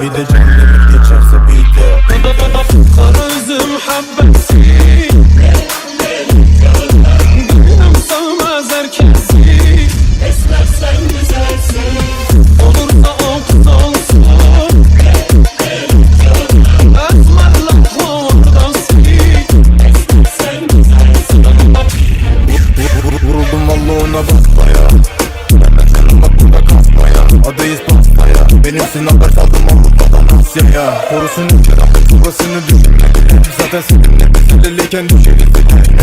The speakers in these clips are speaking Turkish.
Bir de cehennemi geçerse bir de Kara üzüm habbesi Gönlüm sığmaz herkesi Esmer sen güzelsin Olur da o kız olsun Vur- Vuruldum valla ona basmaya Benimsin haber saldım Avrupa'dan Asya'ya Korusun ülkeden Burasını düşünme. Zaten seninle meseleliyken düşeriz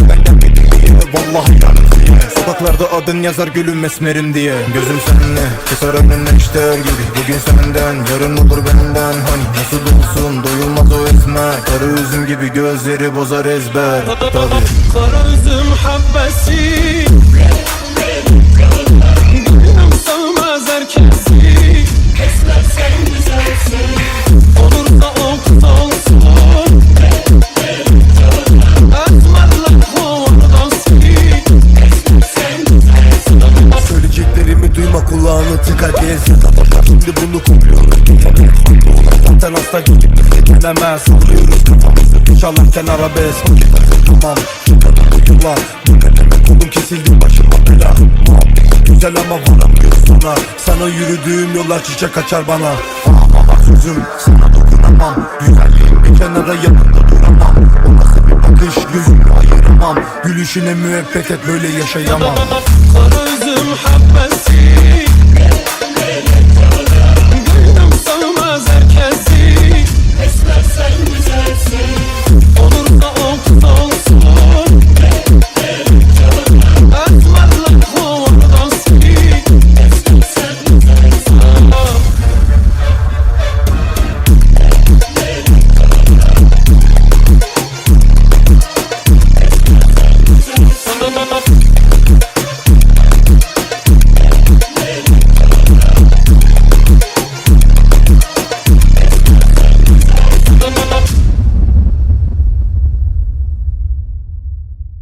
Neden gelmedin diye Vallahi yanındayım Sokaklarda adın yazar gülüm esmerim diye. Gözüm seninle Keser önünden işler gibi. Bugün senden Yarın olur benden. Hani nasıl olsun Doyulmaz o esmer. Karı üzüm gibi gözleri bozar ezber. Tabii. Kara üzüm Duyma kulağını tıka Şimdi bunu gidip dinlemez. Sallıyoruz kafamızı İnşallah sen arabes Tamam. Ulan. Oğlum kesildi başıma bela. Güzel ama varamıyoruz sana Sana yürüdüğüm yollar çiçek açar bana. Ama sözüm sana dokunamam. Güzelliğin bir kenara yanında duramam. O nasıl bir bakış? Gözümü ayıramam. Gülüşüne müebbet et böyle yaşayamam. Kara üzüm habbesi